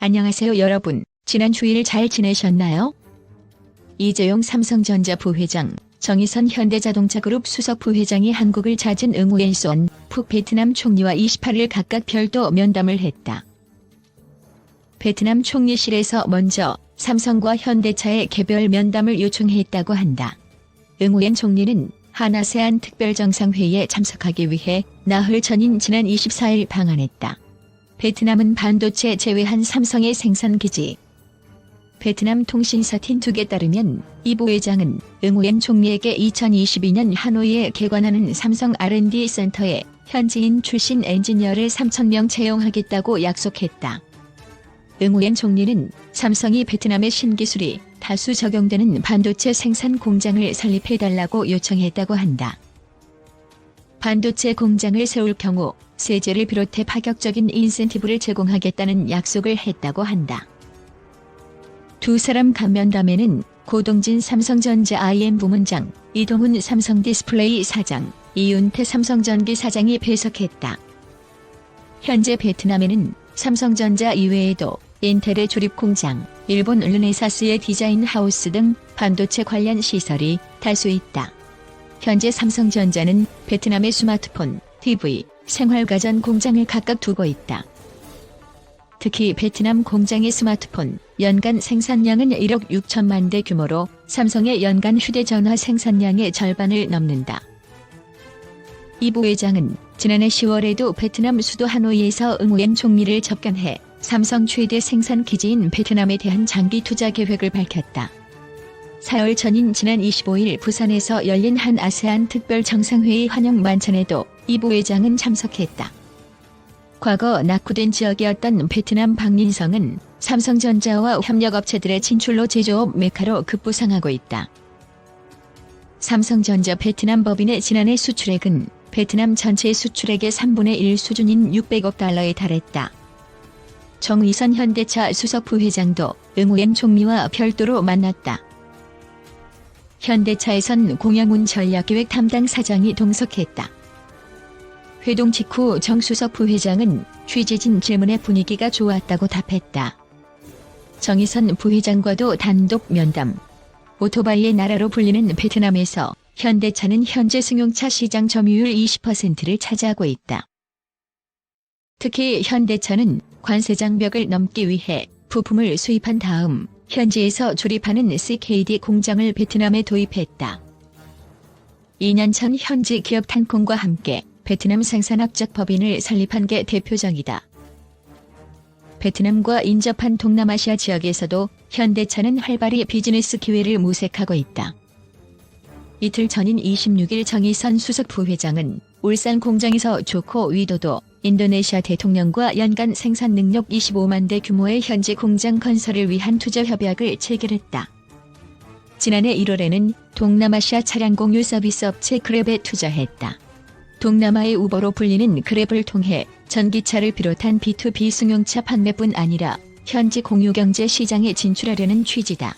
안녕하세요 여러분. 지난 주일 잘 지내셨나요? 이재용 삼성전자 부회장, 정의선 현대자동차그룹 수석 부회장이 한국을 찾은 응우엔 쏜푹 베트남 총리와 28일 각각 별도 면담을 했다. 베트남 총리실에서 먼저 삼성과 현대차의 개별 면담을 요청했다고 한다. 응우엔 총리는 하나세안 특별정상회의에 참석하기 위해 나흘 전인 지난 24일 방한했다. 베트남은 반도체 제외한 삼성의 생산 기지. 베트남 통신사 틴툭에 따르면 이 부회장은 응우엔 총리에게 2022년 하노이에 개관하는 삼성 R&D 센터에 현지인 출신 엔지니어를 3,000명 채용하겠다고 약속했다. 응우엔 총리는 삼성이 베트남의 신기술이 다수 적용되는 반도체 생산 공장을 설립해달라고 요청했다고 한다. 반도체 공장을 세울 경우 세제를 비롯해 파격적인 인센티브를 제공하겠다는 약속을 했다고 한다. 두 사람 간면담에는 고동진 삼성전자 IM 부문장, 이동훈 삼성디스플레이 사장, 이윤태 삼성전기 사장이 배석했다. 현재 베트남에는 삼성전자 이외에도 인텔의 조립 공장, 일본 르네사스의 디자인 하우스 등 반도체 관련 시설이 다수 있다. 현재 삼성전자는 베트남의 스마트폰, TV, 생활가전 공장을 각각 두고 있다. 특히 베트남 공장의 스마트폰 연간 생산량은 1억 6천만 대 규모로 삼성의 연간 휴대전화 생산량의 절반을 넘는다. 이 부회장은 지난해 10월에도 베트남 수도 하노이에서 응우엔 총리를 접견해 삼성 최대 생산 기지인 베트남에 대한 장기 투자 계획을 밝혔다. 4월 전인 지난 25일 부산에서 열린 한 아세안 특별 정상회의 환영 만찬에도 이 부회장은 참석했다. 과거 낙후된 지역이었던 베트남 박민성은 삼성전자와 협력업체들의 진출로 제조업 메카로 급부상하고 있다. 삼성전자 베트남 법인의 지난해 수출액은 베트남 전체 수출액의 3분의 1 수준인 600억 달러에 달했다. 정의선 현대차 수석 부회장도 응우엔 총리와 별도로 만났다. 현대차에선 공영훈 전략기획 담당 사장이 동석했다. 회동 직후 정수석 부회장은 취재진 질문에 분위기가 좋았다고 답했다. 정의선 부회장과도 단독 면담. 오토바이의 나라로 불리는 베트남에서 현대차는 현재 승용차 시장 점유율 20%를 차지하고 있다. 특히 현대차는 관세 장벽을 넘기 위해 부품을 수입한 다음 현지에서 조립하는 CKD 공장을 베트남에 도입했다. 2년 전 현지 기업 탄콩과 함께 베트남 생산학적 법인을 설립한 게 대표적이다. 베트남과 인접한 동남아시아 지역에서도 현대차는 활발히 비즈니스 기회를 모색하고 있다. 이틀 전인 26일 정의선 수석 부회장은 울산 공장에서 조코 위도도 인도네시아 대통령과 연간 생산 능력 25만 대 규모의 현지 공장 건설을 위한 투자 협약을 체결했다. 지난해 1월에는 동남아시아 차량 공유 서비스 업체 그랩에 투자했다. 동남아의 우버로 불리는 그랩을 통해 전기차를 비롯한 B2B 승용차 판매뿐 아니라 현지 공유 경제 시장에 진출하려는 취지다.